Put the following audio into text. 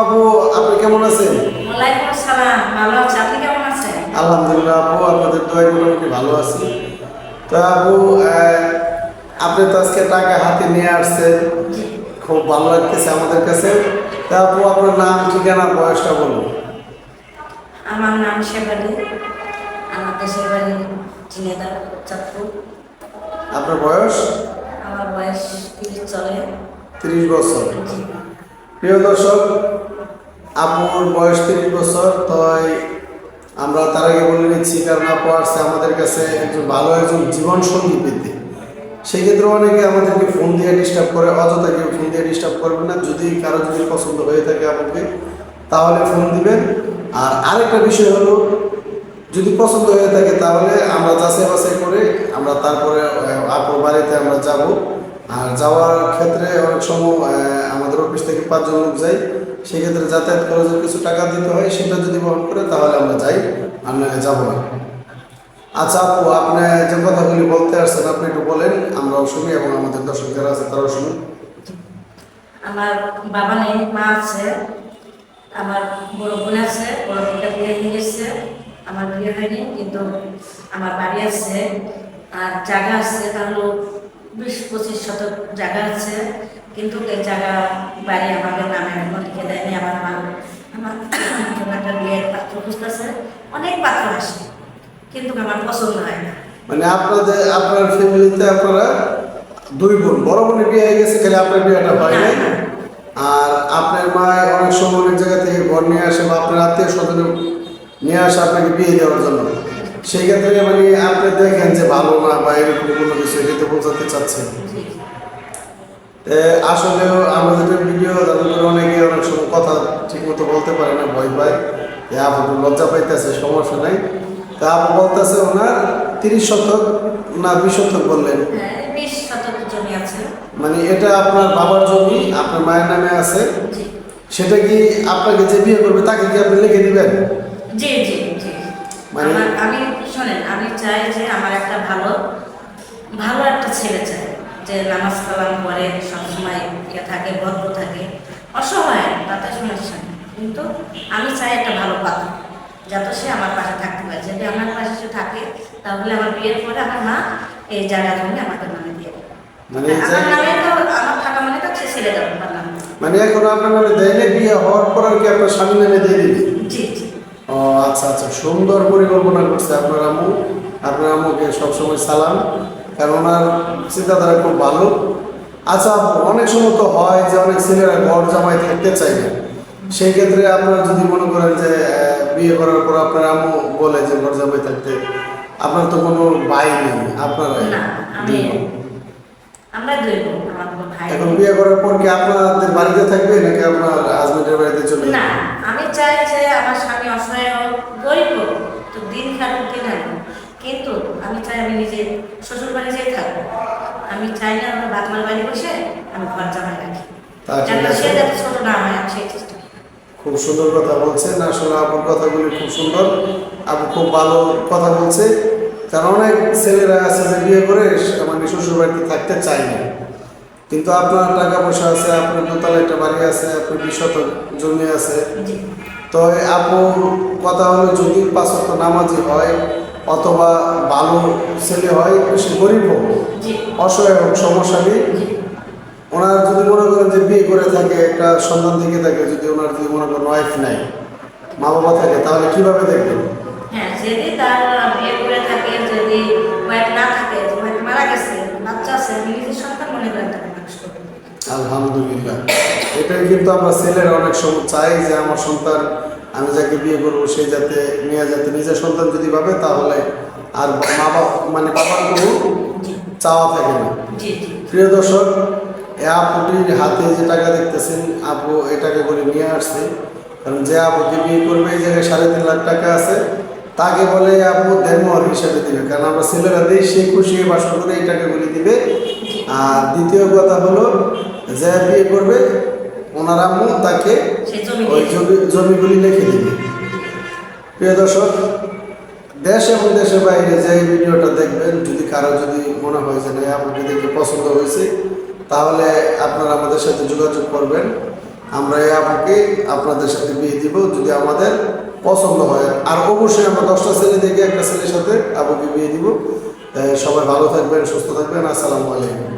আপু আপনি কেমন আছেন? ওয়ালাইকুম আসসালাম ভালো আছি। আপনি কেমন আছেন? আলহামদুলিল্লাহ আপু আপনাদের মোটামুটি ভালো আছি। তো আপু আপনি তো আজকে টাকা হাতে নিয়ে আসছেন। খুব ভালো লাগতেছে আমাদের কাছে। তা আপু আপনার নাম ঠিকানা বয়সটা বলুন। আমার নাম শেফালি আমার দেশের বাড়ি চাঁদপুর। আপনার বয়স? আমার বয়স তিরিশ চলে। তিরিশ বছর। প্রিয় দর্শক আপুর বয়স তিরিশ বছর, তাই আমরা তার আগে বলে নিচ্ছি, কারণ আপু আসছে আমাদের কাছে একজন ভালো একজন জীবন সঙ্গী পেতে। সেক্ষেত্রে অনেকে আমাদেরকে ফোন দিয়ে ডিস্টার্ব করে, অযথা কেউ ফোন দিয়ে ডিস্টার্ব করবেন না। যদি কারও যদি পছন্দ হয়ে থাকে আপুকে তাহলে ফোন দিবেন। আর আরেকটা বিষয় হলো, যদি পছন্দ হয়ে থাকে, তাহলে আমরা যাচাই বাছাই করে আমরা তারপরে আপুর বাড়িতে আমরা যাব। আর যাওয়ার ক্ষেত্রে অনেক সময় আমাদের অফিস থেকে পাঁচজন লোক যাই, সেক্ষেত্রে যাতায়াত খরচের কিছু টাকা দিতে হয়, সেটা যদি বহন করে তাহলে আমরা যাই আপনাকে যাব না। আচ্ছা আপু, আপনি যে কথাগুলি বলতে আসছেন, আপনি একটু বলেন, আমরাও শুনি এবং আমাদের দর্শক যারা আছে তারাও শুনুন আমার বাবা নেই, মা আছে, আমার বড় বোন আছে, বড় বোনটা বিয়ে হয়ে গেছে, আমার বিয়ে হয়নি, কিন্তু আমার বাড়ি আছে, আর জায়গা আছে তাহলে বিশ পঁচিশ শতক জায়গা আছে। কিন্তু এই জায়গা বাড়ি আমাদের নামে এখন লিখে দেয়নি আমার মা আমার একটা বিয়ের পাত্র খুঁজতেছে অনেক পাত্র আসে কিন্তু আমার পছন্দ হয় না। মানে আপনাদের আপনার ফ্যামিলিতে আপনারা দুই বোন বড় বোনের বিয়ে হয়ে গেছে খালি আপনার বিয়েটা হয় নাই? আর আপনার মা অনেক সময় অনেক জায়গা থেকে ঘর নিয়ে আসে বা আপনার আত্মীয় স্বজন নিয়ে আসে আপনাকে বিয়ে দেওয়ার জন্য। সেই ক্ষেত্রে মানে আপনি দেখেন যে ভালো না বা এরকম কোনো কিছু এটা বোঝাতে চাচ্ছেন। এ, আসলেও আমাদের ভিডিও করে অনেকে অনেক সময় কথা ঠিক মতো বলতে পারে না ভয় পায়। আপু লজ্জা পাইতেছে সমস্যা নাই। তা আপু বলতেছে ওনার তিরিশ শতক না বিশ শতক বললেন? হ্যাঁ, মানে এটা আপনার বাবার জমি আপনার মায়ের নামে আছে। সেটা কি আপনাকে যে বিয়ে করবে তাকে কি আপনি লিখে দিবেন? জি জি। মানে- আমার আমি শোনেন আমি চাই যে আমার একটা ভালো ভালো একটা ছেলে চাই। যে নামাজ কালাম করে সবসময় ইয়ে থাকে ভদ্র থাকে। অসহায় তাতে সমস্যা কিন্তু আমি চাই একটা ভালো পাত্র যাতে সে আমার পাশে থাকতে পারে। যদি আমার পাশে সে থাকে তাহলে আমার বিয়ের পরে আমার মা এই জায়গা জমি আমাকে নামে দিয়ে মানে আমার জায়গা- নামে তো আমার থাকা মানে তো সে ছেড়ে মানে এখন আপনার নামে দেয়নি বিয়ে হওয়ার পর আর কি আপনার স্বামী নামে দিয়ে দিবে? জি জি। ও আচ্ছা আচ্ছা। সুন্দর পরিকল্পনা করছে আপনার আম্মু। আপনার আম্মুকে সবসময় সালাম। কারণ ওনার চিন্তাধারা খুব ভালো। আচ্ছা অনেক সময় তো হয় যে অনেক ছেলেরা ঘর জামাই থাকতে চায় না। সেই ক্ষেত্রে আপনারা যদি মনে করেন যে বিয়ে করার পর আপনার আম্মু বলে যে ঘর জামাই থাকতে আপনার তো কোনো ভাই নেই আপনারাই এখন বিয়ে করার পর কি আপনাদের বাড়িতে থাকবে নাকি আপনার হাজবেন্ডের বাড়িতে চলে না যাবে আমি চাই যে আমার স্বামী অসহায় হোক গরিব হোক তো দিন খাটুক দিন আনুক কিন্তু আমি চাই আমি নিজে শ্বশুর বাড়ি যেয়ে থাকব। আমি চাই না আমার বাপমার বাড়ি বসে আমি ঘর জামাই রাখি। তা ঠিক যাতে আছে। সে যাতে ছোট না হয় আমি সেই চেষ্টা খুব সুন্দর কথা বলছেন। আসলে আপনার কথাগুলি খুব সুন্দর। আপু খুব ভালো কথা বলছে। কারণ অনেক ছেলেরা আছে যে বিয়ে করে মানে শ্বশুর বাড়িতে থাকতে চায় না। কিন্তু আপনার টাকা পয়সা আছে আপনার দোতলা একটা বাড়ি আছে আপনার বিশ শতক জমি আছে। তো আপু কথা হলো যদি পাঁচশত নামাজি হয় অথবা ভালো ছেলে হয় সে গরিব হোক অসহায় হোক সমস্যা নেই। ওনার যদি মনে করেন যে বিয়ে করে থাকে একটা সন্তান দিকে থাকে যদি ওনার যদি মনে করেন ওয়াইফ নাই মা বাবা থাকে তাহলে কীভাবে দেখবেন? হ্যাঁ যদি তার বিয়ে করে থাকে যদি ওয়াইফ না থাকে মারা গেছে বাচ্চা আছে নিজের সন্তান মনে করেন তাকে মানুষ করব। আলহামদুলিল্লাহ। এটাই কিন্তু আমরা ছেলেরা অনেক সময় চাই যে আমার সন্তান আমি যাকে বিয়ে করব সে যাতে মেয়ে যাতে নিজের সন্তান যদি পাবে তাহলে আর মা বাবা মানে বাবার কোনো চাওয়া থাকে না। প্রিয় দর্শক এ আপুটির হাতে যে টাকা দেখতেছেন আপু এই টাকা করে নিয়ে আসছে। কারণ যে আপুকে বিয়ে করবে এই জায়গায় সাড়ে তিন লাখ টাকা আছে। তাকে বলে আপু দেনমোহর হিসাবে দিবে। কারণ আমরা ছেলেরা দিই সে খুশি বাসন করে এই টাকাগুলি দিবে। আর দ্বিতীয় কথা হলো যে বিয়ে করবে ওনার আম্মু তাকে ওই জমি জমিগুলি লিখে দিবে। প্রিয় দর্শক দেশ এবং দেশের বাইরে যে ভিডিওটা দেখবেন যদি কারও যদি মনে হয় যে না আমাকে দেখে পছন্দ হয়েছে তাহলে আপনারা আমাদের সাথে যোগাযোগ করবেন। আমরা এই আপুকে আপনাদের সাথে বিয়ে দিব যদি আমাদের পছন্দ হয়। আর অবশ্যই আমরা দশটা ছেলে দেখে একটা ছেলের সাথে আপুকে বিয়ে দিব। সবাই ভালো থাকবেন সুস্থ থাকবেন। আসসালামু আলাইকুম।